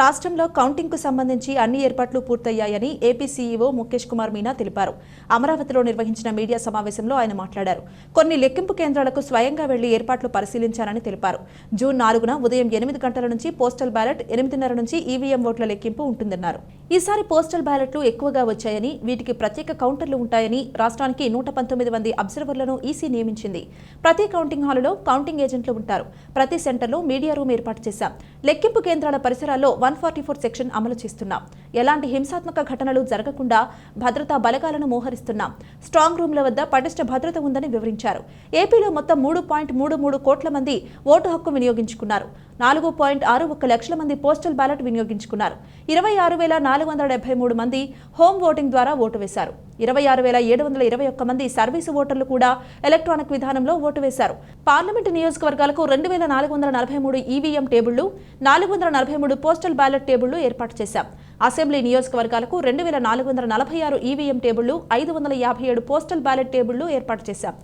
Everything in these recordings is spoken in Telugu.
రాష్ట్రంలో కౌంటింగ్కు సంబంధించి అన్ని ఏర్పాట్లు పూర్తయ్యాయని ఏపీ సీఈఓ ముఖేష్ కుమార్ మీనా తెలిపారు. అమరావతిలో నిర్వహించిన మీడియా సమావేశంలో ఆయన మాట్లాడారు. కొన్ని లెక్కింపు కేంద్రాలకు స్వయంగా వెళ్ళి ఏర్పాట్లు పరిశీలించారని తెలిపారు. జూన్ నాలుగున ఉదయం ఎనిమిది గంటల నుంచి పోస్టల్ బ్యాలెట్ ఎనిమిదిన్నర నుంచి ఈవీఎం ఓట్ల లెక్కింపు ఉంటుందన్నారు. ఈసారి పోస్టల్ బ్యాలెట్లు ఎక్కువగా వచ్చాయని వీటికి ప్రత్యేక కౌంటర్లు ఉంటాయని రాష్ట్రానికి నూట పంతొమ్మిది మంది అబ్జర్వర్లను ఈసీ నియమించింది. ప్రతి కౌంటింగ్ హాలులో కౌంటింగ్ ఏజెంట్లు ఉంటారు. ప్రతి సెంటర్లో మీడియా రూమ్ ఏర్పాటు చేశాం. లెక్కింపు కేంద్రాల పరిసరాల్లో వన్ ఫార్టీ ఫోర్ సెక్షన్ అమలు చేస్తున్నాం. ఎలాంటి హింసాత్మక ఘటనలు జరగకుండా భద్రతా బలగాలను మోహరిస్తున్నాం. స్ట్రాంగ్ రూమ్ల వద్ద పటిష్ట భద్రత ఉందని వివరించారు. ఏపీలో మొత్తం మూడు పాయింట్ మూడు మూడు కోట్ల మంది ఓటు హక్కు వినియోగించుకున్నారు. నాలుగు పాయింట్ ఆరు ఒక లక్షల మంది పోస్టల్ బ్యాలెట్ వినియోగించుకున్నారు. ఇరవై ఆరు వేల నాలుగు వందల డెబ్బై మూడు మంది హోమ్ ఓటింగ్ ద్వారా ఓటు వేశారు. ఇరవై ఆరు వేల ఏడు వందల ఇరవై ఒక్క మంది సర్వీసు ఓటర్లు కూడా ఎలక్ట్రానిక్ విధానంలో ఓటు వేశారు. పార్లమెంటు నియోజకవర్గాలకు రెండు వేల నాలుగు వందల నలభై మూడు ఈవీఎం టేబుళ్ళు నాలుగు వందల నలభై మూడు పోస్టల్ బ్యాలెట్ టేబుళ్ళు ఏర్పాటు చేశాం. అసెంబ్లీ నియోజకవర్గాలకు రెండు వేల నాలుగు వందల నలభై ఆరు ఈవీఎం టేబుళ్ళు ఐదు వందల యాభై ఏడు పోస్టల్ బ్యాలెట్ టేబుళ్ళు ఏర్పాటు చేశాం.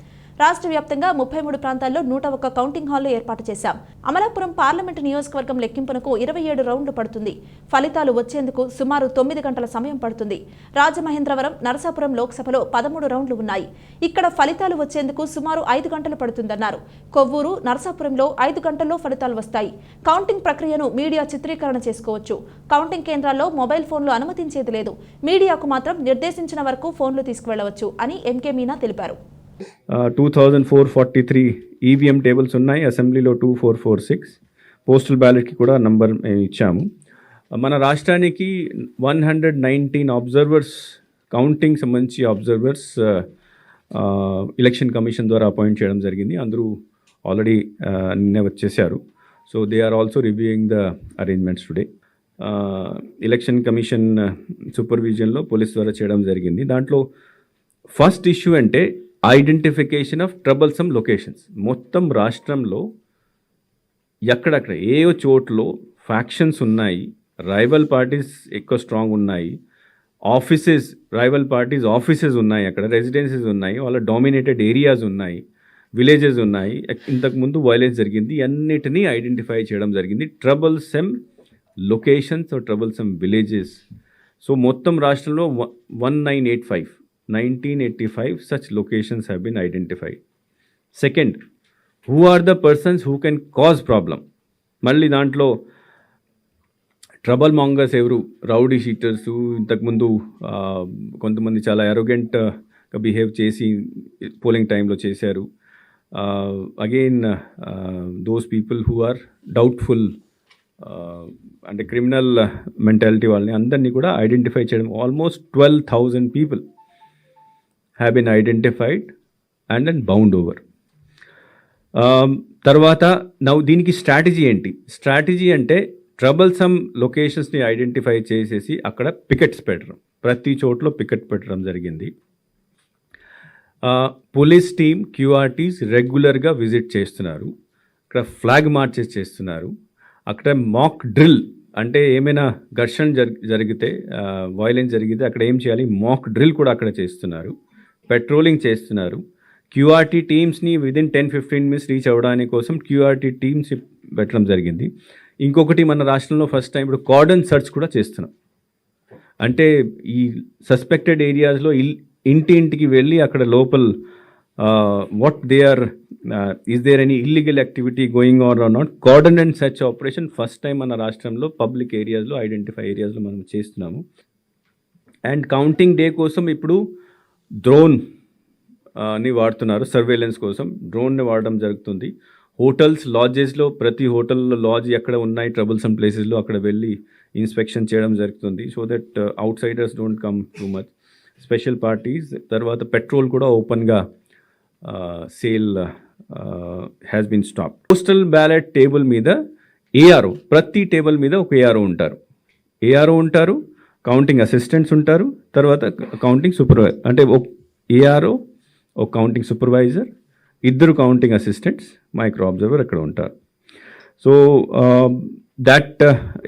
రాష్ట్ర వ్యాప్తంగా ముప్పై మూడు ప్రాంతాల్లో నూట ఒక్క కౌంటింగ్ హాల్లో ఏర్పాటు చేశాం. అమలాపురం పార్లమెంటు నియోజకవర్గం లెక్కింపునకు ఇరవై ఏడు రౌండ్లు పడుతుంది. ఫలితాలు వచ్చేందుకు సుమారు తొమ్మిది గంటల సమయం పడుతుంది. రాజమహేంద్రవరం నరసాపురం లోక్సభలో పదమూడు రౌండ్లు ఉన్నాయి. ఇక్కడ ఫలితాలు వచ్చేందుకు సుమారు ఐదు గంటలు పడుతుందన్నారు. కొవ్వూరు నరసాపురంలో ఐదు గంటల్లో ఫలితాలు వస్తాయి. కౌంటింగ్ ప్రక్రియను మీడియా చిత్రీకరణ చేసుకోవచ్చు. కౌంటింగ్ కేంద్రాల్లో మొబైల్ ఫోన్లు అనుమతించేది లేదు. మీడియాకు మాత్రం నిర్దేశించిన వరకు ఫోన్లు తీసుకువెళ్ళవచ్చు అని ఎంకే మీనా తెలిపారు. Two thousand four forty three EVM tables ఉన్నాయి. అసెంబ్లీలో two four four six postal బ్యాలెట్కి కూడా నంబర్ మేము ఇచ్చాము. మన రాష్ట్రానికి one hundred nineteen observers counting సంబంధించి అబ్జర్వర్స్ ఎలక్షన్ కమిషన్ ద్వారా అపాయింట్ చేయడం జరిగింది. అందరూ ఆల్రెడీ నిన్నే వచ్చేసారు so they are also reviewing the arrangements today election commission సూపర్విజన్లో police ద్వారా చేయడం జరిగింది. దాంట్లో ఫస్ట్ ఇష్యూ అంటే ఐడెంటిఫికేషన్ ఆఫ్ ట్రబల్సమ్ లొకేషన్స్ మొత్తం రాష్ట్రంలో ఎక్కడక్కడ ఏ చోట్లో ఫ్యాక్షన్స్ ఉన్నాయి రైవల్ పార్టీస్ ఎక్కువ స్ట్రాంగ్ ఉన్నాయి ఆఫీసెస్ రైవల్ పార్టీస్ ఆఫీసెస్ ఉన్నాయి అక్కడ రెసిడెన్సీస్ ఉన్నాయి వాళ్ళ డామినేటెడ్ ఏరియాస్ ఉన్నాయి విలేజెస్ ఉన్నాయి. ఇంతకుముందు వైలెన్స్ జరిగింది అన్నిటినీ ఐడెంటిఫై చేయడం జరిగింది. Troublesome locations troublesome villages so మొత్తం రాష్ట్రంలో one nine eight five. Nineteen eighty five such locations have been identify second who are the persons who can cause problem మళ్ళీ దాంట్లో ట్రబల్ మాంగర్స్ ఎవరు? రౌడీ షీటర్స్ ఇంతకుముందు కొంతమంది చాలా ఎరోగెంట్గా బిహేవ్ చేసి పోలింగ్ టైంలో చేశారు. Again those people who are doubtful అంటే క్రిమినల్ మెంటాలిటీ వాళ్ళని అందరినీ కూడా ఐడెంటిఫై చేయడం. Almost twelve thousand people have been identified and and bound over తర్వాత నవ్వు దీనికి స్ట్రాటజీ ఏంటి? స్ట్రాటజీ అంటే ట్రబుల్సమ్ లొకేషన్స్ని ఐడెంటిఫై చేసేసి అక్కడ పికెట్స్ పెట్టడం. ప్రతి చోట్ల పికెట్ పెట్టడం జరిగింది. పోలీస్ టీమ్ క్యూఆర్టీస్ రెగ్యులర్గా విజిట్ చేస్తున్నారు. అక్కడ ఫ్లాగ్ మార్చెస్ చేస్తున్నారు. అక్కడ మాక్ డ్రిల్ అంటే ఏమైనా ఘర్షణ జరి జరిగితే వైలెన్స్ జరిగితే అక్కడ ఏం చేయాలి? మాక్ డ్రిల్ కూడా అక్కడ చేస్తున్నారు. పెట్రోలింగ్ చేస్తున్నారు. QRT టీమ్స్ని within ten fifteen minutes reach అవ్వడానికి కోసం క్యూఆర్టీ టీమ్స్ పెట్టడం జరిగింది. ఇంకొకటి మన రాష్ట్రంలో ఫస్ట్ టైం ఇప్పుడు కార్డన్ సర్చ్ కూడా చేస్తున్నాం అంటే ఈ సస్పెక్టెడ్ ఏరియాస్లో ఇల్ ఇంటి ఇంటికి వెళ్ళి అక్కడ లోపల what they are is there any illegal activity going or or not cordon and search operation first time మన రాష్ట్రంలో పబ్లిక్ ఏరియాస్లో ఐడెంటిఫై ఏరియాస్లో మనం చేస్తున్నాము. అండ్ కౌంటింగ్ డే కోసం ఇప్పుడు డ్రోన్ని వాడుతున్నారు సర్వేలెన్స్ కోసం. డ్రోన్ని వాడడం జరుగుతుంది. హోటల్స్ లాడ్జెస్లో ప్రతి హోటల్లో లాడ్జ్ ఎక్కడ ఉన్నాయి ట్రబుల్సమ్ ప్లేసెస్లో అక్కడ వెళ్ళి ఇన్స్పెక్షన్ చేయడం జరుగుతుంది. So that outsiders don't come too much. Special parties తర్వాత పెట్రోల్ కూడా ఓపెన్గా sale has been stop postal ballot table మీద ఏఆర్ఓ ప్రతి టేబుల్ మీద ఒక ఏఆర్ఓ ఉంటారు. ఏఆర్ఓ ఉంటారు. కౌంటింగ్ అసిస్టెంట్స్ ఉంటారు. తర్వాత కౌంటింగ్ సూపర్వైజర్ అంటే ఒక ఏఆర్ఓ ఒక కౌంటింగ్ సూపర్వైజర్ ఇద్దరు కౌంటింగ్ అసిస్టెంట్స్ మైక్రో అబ్జర్వర్ అక్కడ ఉంటారు. So that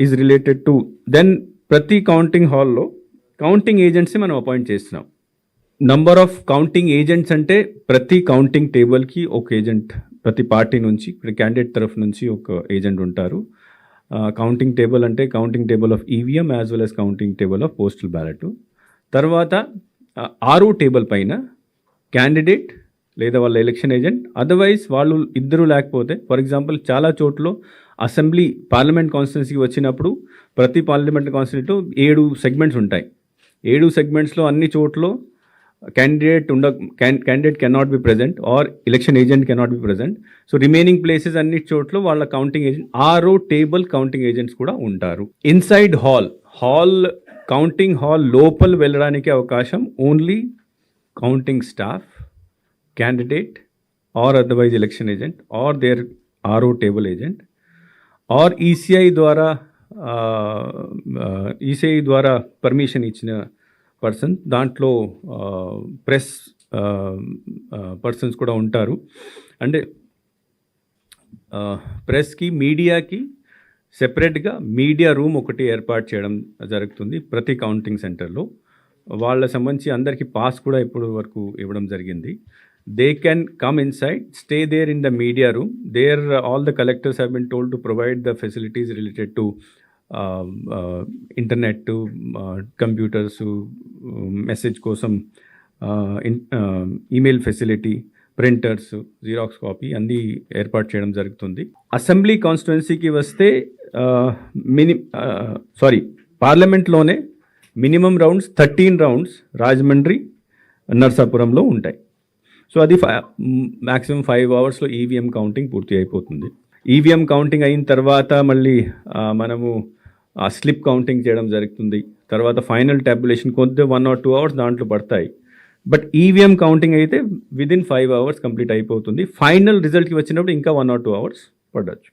is related to then ప్రతి కౌంటింగ్ హాల్లో కౌంటింగ్ ఏజెంట్స్ని మనం అపాయింట్ చేస్తున్నాం. నంబర్ ఆఫ్ కౌంటింగ్ ఏజెంట్స్ అంటే ప్రతి కౌంటింగ్ టేబుల్కి ఒక ఏజెంట్ ప్రతి పార్టీ నుంచి ఇక్కడ క్యాండిడేట్ తరఫు నుంచి ఒక ఏజెంట్ ఉంటారు. కౌంటింగ్ టేబుల్ అంటే counting table of EVM as well as counting table of postal ballot తర్వాత ఆరో టేబుల్ పైన క్యాండిడేట్ లేదా వాళ్ళ ఎలక్షన్ ఏజెంట్ అదర్వైజ్ వాళ్ళు ఇద్దరు లేకపోతే ఫర్ ఎగ్జాంపుల్ చాలా చోట్ల అసెంబ్లీ పార్లమెంట్ కాన్స్టిట్యున్సీకి వచ్చినప్పుడు ప్రతి పార్లమెంట్ కాన్స్టిట్యూట్ ఏడు సెగ్మెంట్స్ ఉంటాయి. ఏడు సెగ్మెంట్స్లో అన్ని చోట్ల క్యాండిడేట్ ఉండ candidate cannot be present or election agent cannot be present so remaining places అన్ని చోట్ల వాళ్ళ కౌంటింగ్ ఏజెంట్ ఆరో టేబుల్ కౌంటింగ్ ఏజెంట్స్ కూడా ఉంటారు. Inside hall hall counting hall లోపల వెళ్ళడానికి అవకాశం only counting staff candidate or otherwise election agent or there RO table agent or ECI ద్వారా ఈసీఐ ద్వారా పర్మిషన్ ఇచ్చిన పర్సన్ దాంట్లో ప్రెస్ పర్సన్స్ కూడా ఉంటారు. అంటే ప్రెస్కి మీడియాకి సెపరేట్గా మీడియా రూమ్ ఒకటి ఏర్పాటు చేయడం జరుగుతుంది ప్రతి కౌంటింగ్ సెంటర్లో. వాళ్ళ సంబంధించి అందరికీ పాస్ కూడా ఇప్పుడు వరకు ఇవ్వడం జరిగింది. They can come inside stay there in the media room. There all the collectors have been told to provide the facilities related to internet computers message కోసం email facility printers xerox copy అన్నీ ఏర్పాటు చేయడం జరుగుతుంది. అసెంబ్లీ కాన్స్టిట్యున్సీకి వస్తే mini sorry పార్లమెంట్లోనే minimum rounds thirteen rounds Rajahmundry నర్సాపురంలో ఉంటాయి. సో అది మ్యాక్సిమం ఫైవ్ అవర్స్లో ఈవీఎం కౌంటింగ్ పూర్తి అయిపోతుంది. ఈవీఎం కౌంటింగ్ అయిన తర్వాత మళ్ళీ మనము ఆ స్లిప్ కౌంటింగ్ చేయడం జరుగుతుంది. తర్వాత ఫైనల్ ట్యాబులేషన్ కొద్ది వన్ ఆర్ టూ అవర్స్ దాంట్లో పడతాయి. బట్ ఈవీఎం కౌంటింగ్ అయితే విదిన్ ఫైవ్ అవర్స్ కంప్లీట్ అయిపోతుంది. ఫైనల్ రిజల్ట్కి వచ్చినప్పుడు ఇంకా వన్ ఆర్ టూ అవర్స్ పడవచ్చు